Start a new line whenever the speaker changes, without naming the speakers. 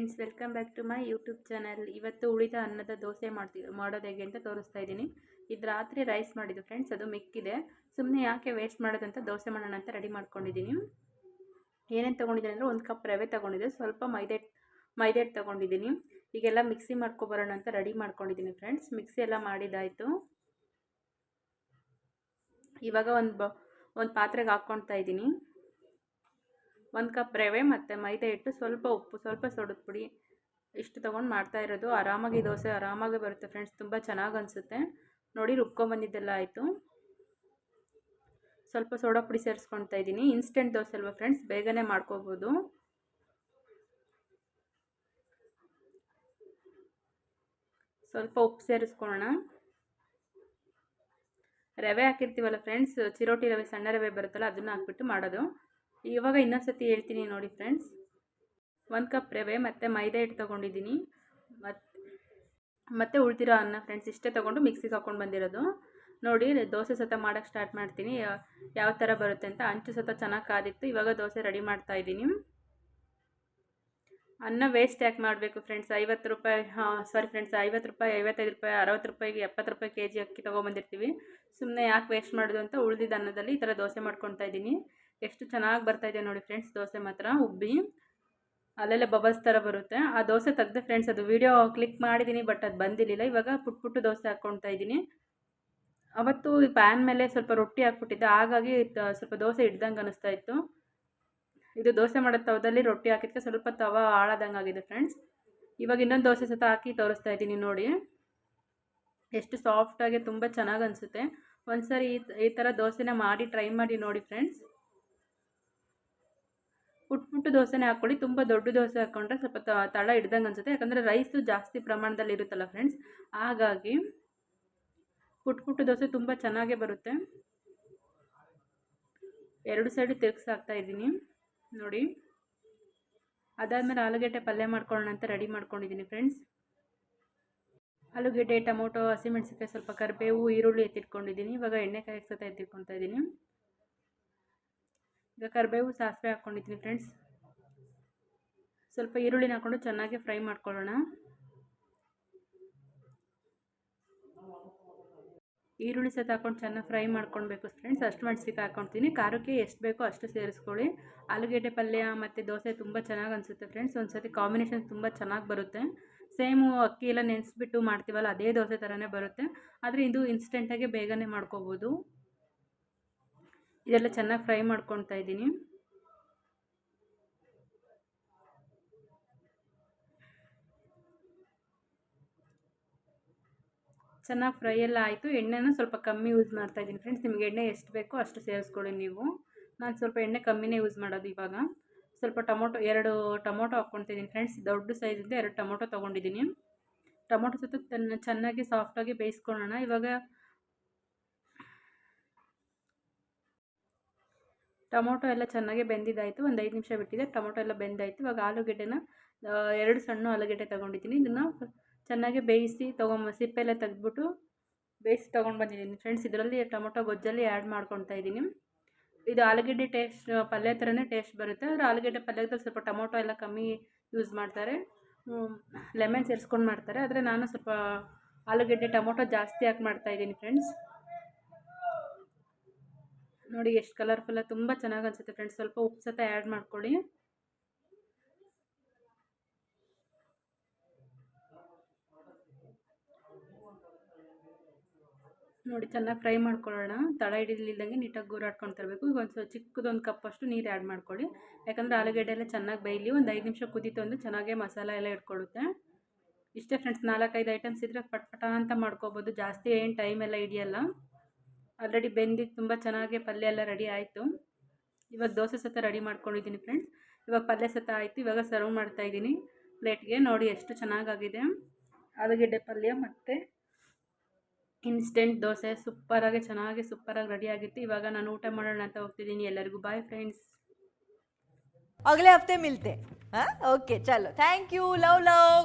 Friends, welcome back to my YouTube channel. ಇವತ್ತು ಉಳಿದ ಅನ್ನದ ದೋಸೆ ಮಾಡ್ತಿ, ಮಾಡೋದು ಹೇಗೆ ಅಂತ ತೋರಿಸ್ತಾ ಇದ್ದೀನಿ. ಇದು ರಾತ್ರಿ ರೈಸ್ ಮಾಡಿದ್ದು ಫ್ರೆಂಡ್ಸ್, ಅದು ಮಿಕ್ಕಿದೆ. ಸುಮ್ಮನೆ ಯಾಕೆ ವೇಸ್ಟ್ ಮಾಡೋದಂತ ದೋಸೆ ಮಾಡೋಣ ಅಂತ ರೆಡಿ ಮಾಡ್ಕೊಂಡಿದ್ದೀನಿ. ಏನೇನು ತೊಗೊಂಡಿದ್ದೀನಿ ಅಂದರೆ ಒಂದು ಕಪ್ ರವೆ ತೊಗೊಂಡಿದ್ದೆ, ಸ್ವಲ್ಪ ಮೈದೆ ಮೈದೆ ತೊಗೊಂಡಿದ್ದೀನಿ. ಈಗೆಲ್ಲ ಮಿಕ್ಸಿ ಮಾಡ್ಕೊಬರೋಣ ಅಂತ ರೆಡಿ ಮಾಡ್ಕೊಂಡಿದ್ದೀನಿ ಫ್ರೆಂಡ್ಸ್. ಮಿಕ್ಸಿ ಎಲ್ಲ ಮಾಡಿದ್ದಾಯಿತು. ಇವಾಗ ಒಂದು ಒಂದು ಪಾತ್ರೆಗೆ ಹಾಕ್ಕೊಳ್ತಾ ಇದ್ದೀನಿ. ಒಂದು ಕಪ್ ರವೆ ಮತ್ತು ಮೈದಾ ಹಿಟ್ಟು, ಸ್ವಲ್ಪ ಉಪ್ಪು, ಸ್ವಲ್ಪ ಸೊಡದ ಪುಡಿ ಇಷ್ಟು ತೊಗೊಂಡು ಮಾಡ್ತಾ ಇರೋದು. ಆರಾಮಾಗಿ ದೋಸೆ ಆರಾಮಾಗಿ ಬರುತ್ತೆ ಫ್ರೆಂಡ್ಸ್ ತುಂಬ ಚೆನ್ನಾಗಿ ಅನಿಸುತ್ತೆ. ನೋಡಿ ರುಬ್ಕೊಂಬಂದಿದ್ದೆಲ್ಲ ಆಯಿತು. ಸ್ವಲ್ಪ ಸೋಡಾ ಪುಡಿ ಸೇರಿಸ್ಕೊಳ್ತಾ ಇದ್ದೀನಿ. ಇನ್ಸ್ಟೆಂಟ್ ದೋಸೆ ಅಲ್ವಾ ಫ್ರೆಂಡ್ಸ್ ಬೇಗನೆ ಮಾಡ್ಕೋಬೋದು. ಸ್ವಲ್ಪ ಉಪ್ಪು ಸೇರಿಸ್ಕೊಳ್ಳೋಣ ರವೆ ಹಾಕಿರ್ತೀವಲ್ಲ ಫ್ರೆಂಡ್ಸ್ ಚಿರೋಟಿ ರವೆ, ಸಣ್ಣ ರವೆ ಬರುತ್ತಲ್ಲ, ಅದನ್ನು ಹಾಕ್ಬಿಟ್ಟು ಮಾಡೋದು. ಇವಾಗ ಇನ್ನೊಂದು ಹೇಳ್ತೀನಿ ನೋಡಿ ಫ್ರೆಂಡ್ಸ್ ಒಂದು ಕಪ್ ರವೆ, ಮತ್ತು ಮೈದಾ ಹಿಟ್ಟು ತೊಗೊಂಡಿದ್ದೀನಿ. ಮತ್ತು ಮತ್ತು ಉಳ್ದಿರೋ ಅನ್ನ ಫ್ರೆಂಡ್ಸ್ ಇಷ್ಟೇ ತೊಗೊಂಡು ಮಿಕ್ಸಿಗೆ ಹಾಕ್ಕೊಂಡು ಬಂದಿರೋದು. ನೋಡಿ, ದೋಸೆ ಸತ ಮಾಡೋಕ್ಕೆ ಸ್ಟಾರ್ಟ್ ಮಾಡ್ತೀನಿ. ಯಾವ ಥರ ಬರುತ್ತೆ ಅಂತ. ಅಂಚು ಸತ ಚೆನ್ನಾಗಿ ಕಾದಿತ್ತು. ಇವಾಗ ದೋಸೆ ರೆಡಿ ಮಾಡ್ತಾ ಇದ್ದೀನಿ. ಅನ್ನ ವೇಸ್ಟ್ ಯಾಕೆ ಮಾಡಬೇಕು ಫ್ರೆಂಡ್ಸ್ ಐವತ್ತು ರೂಪಾಯಿ ಸಾರಿ ಫ್ರೆಂಡ್ಸ್ ಐವತ್ತು ರೂಪಾಯಿ, ಐವತ್ತೈದು ರೂಪಾಯಿ, ಅರವತ್ತು ರೂಪಾಯಿಗೆ ಎಪ್ಪತ್ತು ರೂಪಾಯಿ ಕೆ ಜಿ ಅಕ್ಕಿ ತೊಗೊಂಬಂದಿರ್ತೀವಿ ಸುಮ್ಮನೆ ಯಾಕೆ ವೇಸ್ಟ್ ಮಾಡೋದು ಅಂತ ಉಳಿದಿದ್ದ ಅನ್ನದಲ್ಲಿ ಈ ಥರ ದೋಸೆ ಮಾಡ್ಕೊತಾ ಇದ್ದೀನಿ. ಎಷ್ಟು ಚೆನ್ನಾಗಿ ಬರ್ತಾ ಇದೆ ನೋಡಿ ಫ್ರೆಂಡ್ಸ್ ದೋಸೆ ಮಾತ್ರ ಉಬ್ಬಿ. ಅಲ್ಲೆಲ್ಲ ಬಬಲ್ಸ್ ಥರ ಬರುತ್ತೆ. ಆ ದೋಸೆ ತೆಗ್ದೆ ಫ್ರೆಂಡ್ಸ್ ಅದು ವೀಡಿಯೋ ಕ್ಲಿಕ್ ಮಾಡಿದ್ದೀನಿ ಬಟ್ ಅದು ಬಂದಿರಲಿಲ್ಲ. ಇವಾಗ ಪುಟ್ ಪುಟ್ಟು ದೋಸೆ ಹಾಕ್ಕೊಳ್ತಾ ಇದ್ದೀನಿ ಅವತ್ತು ಈ ಪ್ಯಾನ್ ಮೇಲೆ ಸ್ವಲ್ಪ ರೊಟ್ಟಿ ಹಾಕ್ಬಿಟ್ಟಿದ್ದೆ. ಹಾಗಾಗಿ ಸ್ವಲ್ಪ ದೋಸೆ ಹಿಡ್ದಂಗೆ ಅನಿಸ್ತಾ ಇತ್ತು. ಇದು ದೋಸೆ ಮಾಡೋ ತವದಲ್ಲಿ ರೊಟ್ಟಿ ಹಾಕಿದ್ಕೆ ಸ್ವಲ್ಪ ತವ ಆಳದಂಗೆ ಆಗಿದೆ ಫ್ರೆಂಡ್ಸ್ ಇವಾಗ ಇನ್ನೊಂದು ದೋಸೆ ಸತ ಹಾಕಿ ತೋರಿಸ್ತಾ ಇದ್ದೀನಿ ನೋಡಿ. ಎಷ್ಟು ಸಾಫ್ಟಾಗಿ ತುಂಬ ಚೆನ್ನಾಗಿ ಅನಿಸುತ್ತೆ. ಒಂದು ಸರಿ ಈ ಥರ ದೋಸೆನ ಮಾಡಿ ಟ್ರೈ ಮಾಡಿ ನೋಡಿ ಫ್ರೆಂಡ್ಸ್ ಪುಟ್ಟು ದೋಸೆನೇ ಹಾಕ್ಕೊಳ್ಳಿ. ತುಂಬ ದೊಡ್ಡ ದೋಸೆ ಹಾಕ್ಕೊಂಡ್ರೆ ಸ್ವಲ್ಪ ತಳ ಹಿಡ್ದಂಗೆ ಅನಿಸುತ್ತೆ. ಯಾಕಂದರೆ ರೈಸು ಜಾಸ್ತಿ ಪ್ರಮಾಣದಲ್ಲಿ ಇರುತ್ತಲ್ಲ ಫ್ರೆಂಡ್ಸ್ ಹಾಗಾಗಿ ಪುಟ್ ಪುಟ್ಟು ದೋಸೆ ತುಂಬ ಚೆನ್ನಾಗೇ ಬರುತ್ತೆ. ಎರಡು ಸೈಡು ತಿರುಗಿಸಾಕ್ತಾ ಇದ್ದೀನಿ. ನೋಡಿ. ಅದಾದಮೇಲೆ ಆಲೂಗೆಡ್ಡೆ ಪಲ್ಯ ಮಾಡ್ಕೊಳ್ಳೋಣ ಅಂತ ರೆಡಿ ಮಾಡ್ಕೊಂಡಿದ್ದೀನಿ ಫ್ರೆಂಡ್ಸ್ ಆಲೂಗೆಡ್ಡೆ, ಟೊಮೊಟೊ ಹಸಿಮೆಣಸಿಕಾಯಿ ಸ್ವಲ್ಪ ಕರಿಬೇವು, ಈರುಳ್ಳಿ ಎತ್ತಿಟ್ಕೊಂಡಿದ್ದೀನಿ. ಇವಾಗ ಎಣ್ಣೆ ಕಾಯಿ ಸತ ಎತ್ತಿಟ್ಕೊತಾ ಇದ್ದೀನಿ. ಈಗ ಕರಿಬೇವು, ಸಾಸಿವೆ ಹಾಕ್ಕೊಂಡಿದ್ದೀನಿ ಫ್ರೆಂಡ್ಸ್ ಸ್ವಲ್ಪ ಈರುಳ್ಳಿನ ಹಾಕ್ಕೊಂಡು ಚೆನ್ನಾಗಿ ಫ್ರೈ ಮಾಡ್ಕೊಳ್ಳೋಣ. ಈರುಳ್ಳಿ ಸಹ ಹಾಕೊಂಡು ಚೆನ್ನಾಗಿ ಫ್ರೈ ಮಾಡ್ಕೊಳ್ಬೇಕು ಫ್ರೆಂಡ್ಸ್ ಅಷ್ಟು ಮೆಣಸಿಗೆ ಹಾಕ್ಕೊಳ್ತೀನಿ. ಖಾರಕ್ಕೆ ಎಷ್ಟು ಬೇಕೋ ಅಷ್ಟು ಸೇರಿಸ್ಕೊಳ್ಳಿ. ಆಲೂಗೆಡ್ಡೆ ಪಲ್ಯ ಮತ್ತು ದೋಸೆ ತುಂಬ ಚೆನ್ನಾಗಿ ಅನಿಸುತ್ತೆ ಫ್ರೆಂಡ್ಸ್ ಒಂದು ಸತಿ ಕಾಂಬಿನೇಷನ್ ತುಂಬ ಚೆನ್ನಾಗಿ ಬರುತ್ತೆ. ಸೇಮು, ಅಕ್ಕಿ ಎಲ್ಲ ನೆನೆಸ್ಬಿಟ್ಟು ಮಾಡ್ತೀವಲ್ಲ, ಅದೇ ದೋಸೆ ಥರನೇ ಬರುತ್ತೆ. ಆದರೆ ಇದು ಇನ್ಸ್ಟೆಂಟಾಗಿ ಬೇಗನೆ ಮಾಡ್ಕೋಬೋದು. ಇದೆಲ್ಲ ಚೆನ್ನಾಗಿ ಫ್ರೈ ಮಾಡ್ಕೊತಾ ಇದ್ದೀನಿ. ಚೆನ್ನಾಗಿ ಫ್ರೈ ಎಲ್ಲ ಆಯಿತು. ಎಣ್ಣೆನ ಸ್ವಲ್ಪ ಕಮ್ಮಿ ಯೂಸ್ ಮಾಡ್ತಾ ಇದ್ದೀನಿ ಫ್ರೆಂಡ್ಸ್. ನಿಮಗೆ ಎಣ್ಣೆ ಎಷ್ಟು ಬೇಕೋ ಅಷ್ಟು ಸೇರಿಸ್ಕೊಳ್ಳಿ ನೀವು. ನಾನು ಸ್ವಲ್ಪ ಎಣ್ಣೆ ಕಮ್ಮಿನೇ ಯೂಸ್ ಮಾಡೋದು ಇವಾಗ. ಸ್ವಲ್ಪ ಟೊಮೊಟೊ, ಎರಡು ಟೊಮೊಟೊ ಹಾಕ್ಕೊತಿದ್ದೀನಿ ಫ್ರೆಂಡ್ಸ್. ದೊಡ್ಡ ಸೈಜಿಂದ ಎರಡು ಟೊಮೊಟೊ ತೊಗೊಂಡಿದ್ದೀನಿ. ಟೊಮೊಟೊ ಸುತ್ತ ಚೆನ್ನಾಗಿ ಸಾಫ್ಟಾಗಿ ಬೇಯಿಸ್ಕೊಳ್ಳೋಣ. ಇವಾಗ ಟೊಮೊಟೊ ಎಲ್ಲ ಚೆನ್ನಾಗಿ ಬೆಂದಿದ್ದಾಯಿತು, ಒಂದು ಐದು ನಿಮಿಷ ಬಿಟ್ಟಿದೆ. ಟೊಮೊಟೊ ಎಲ್ಲ ಬೆಂದಾಯಿತು. ಇವಾಗ ಆಲೂಗೆಡ್ಡೆನ ಎರಡು ಸಣ್ಣ ಆಲೂಗೆಡ್ಡೆ ತೊಗೊಂಡಿದ್ದೀನಿ. ಇದನ್ನು ಚೆನ್ನಾಗಿ ಬೇಯಿಸಿ, ತೊಗೊಂಬ ಸಿಪ್ಪೆಲ್ಲ ತೆಗೆದ್ಬಿಟ್ಟು ಬೇಯಿಸಿ ತೊಗೊಂಡು ಬಂದಿದ್ದೀನಿ. ಫ್ರೆಂಡ್ಸ್, ಇದರಲ್ಲಿ ಟೊಮೊಟೊ ಗೊಜ್ಜಲ್ಲಿ ಆ್ಯಡ್ ಮಾಡ್ಕೊತಾ ಇದ್ದೀನಿ. ಇದು ಆಲೂಗೆಡ್ಡೆ ಟೇಸ್ಟ್, ಪಲ್ಯ ಥರನೇ ಟೇಸ್ಟ್ ಬರುತ್ತೆ. ಆದರೆ ಆಲೂಗೆಡ್ಡೆ ಪಲ್ಯದಲ್ಲಿ ಸ್ವಲ್ಪ ಟೊಮೊಟೊ ಎಲ್ಲ ಕಮ್ಮಿ ಯೂಸ್ ಮಾಡ್ತಾರೆ. ಲೆಮನ್ ಸೇರಿಸ್ಕೊಂಡು ಮಾಡ್ತಾರೆ. ಆದರೆ ನಾನು ಸ್ವಲ್ಪ ಆಲೂಗೆಡ್ಡೆ ಟೊಮೊಟೊ ಜಾಸ್ತಿ ಹಾಕಿ ಮಾಡ್ತಾಯಿದ್ದೀನಿ ಫ್ರೆಂಡ್ಸ್. ನೋಡಿ ಎಷ್ಟು ಕಲರ್ಫುಲ್ಲ ತುಂಬ ಚೆನ್ನಾಗಿ ಅನಿಸುತ್ತೆ ಫ್ರೆಂಡ್ಸ್ ಸ್ವಲ್ಪ ಉಪ್ಪು ಸತ ಆ್ಯಡ್ ಮಾಡ್ಕೊಳ್ಳಿ. ನೋಡಿ ಚೆನ್ನಾಗಿ ಫ್ರೈ ಮಾಡ್ಕೊಳ್ಳೋಣ. ತಳ ಹಿಡಿಲಿಲ್ದಂಗೆ ನೀಟಾಗಿ ಗೂರಾಡ್ಕೊಂಡು ತರಬೇಕು. ಈಗ ಒಂದು ಚಿಕ್ಕದೊಂದು ಕಪ್ಪಷ್ಟು ನೀರು ಆ್ಯಡ್ ಮಾಡ್ಕೊಳ್ಳಿ. ಯಾಕಂದರೆ ಆಲೂಗಡ್ಡೆ ಎಲ್ಲ ಚೆನ್ನಾಗಿ ಬೈಲಿ ಒಂದು ಐದು ನಿಮಿಷ ಕುದೀತು ಅಂದರೆ ಚೆನ್ನಾಗೇ ಮಸಾಲ ಎಲ್ಲ ಇಟ್ಕೊಳ್ಳುತ್ತೆ. ಇಷ್ಟೇ ಫ್ರೆಂಡ್ಸ್ ನಾಲ್ಕೈದು ಐಟಮ್ಸ್ ಇದ್ದರೆ ಪಟ್ ಪಟ ಅಂತ ಮಾಡ್ಕೋಬೋದು. ಜಾಸ್ತಿ ಏನು ಟೈಮ್ ಎಲ್ಲ ಹಿಡಿಯಲ್ಲ. ಆಲ್ರೆಡಿ ಬೆಂದಿದ್ದು ತುಂಬ ಚೆನ್ನಾಗಿ ಪಲ್ಯ ಎಲ್ಲ ರೆಡಿ ಆಯಿತು ಇವಾಗ ದೋಸೆ ಸತ ರೆಡಿ ಮಾಡ್ಕೊಂಡಿದ್ದೀನಿ ಫ್ರೆಂಡ್ಸ್ ಇವಾಗ ಪಲ್ಯ ಸತ ಆಯಿತು ಇವಾಗ ಸರ್ವ್ ಮಾಡ್ತಾಯಿದ್ದೀನಿ ಪ್ಲೇಟ್ಗೆ ನೋಡಿ ಎಷ್ಟು ಚೆನ್ನಾಗಾಗಿದೆ ಆಲೂಗೆಡ್ಡೆ ಪಲ್ಯ ಮತ್ತು ಇನ್ಸ್ಟೆಂಟ್ ದೋಸೆ ಸೂಪರಾಗಿ ಚೆನ್ನಾಗಿ ಸೂಪರಾಗಿ ರೆಡಿ ಆಗಿತ್ತು ಇವಾಗ ನಾನು ಊಟ ಮಾಡೋಣ ಅಂತ ಹೋಗ್ತಿದ್ದೀನಿ ಎಲ್ಲರಿಗೂ ಬಾಯ್ ಫ್ರೆಂಡ್ಸ್
अगले हफ्ते मिलते हैं ओके चलो थैंक यू लव लव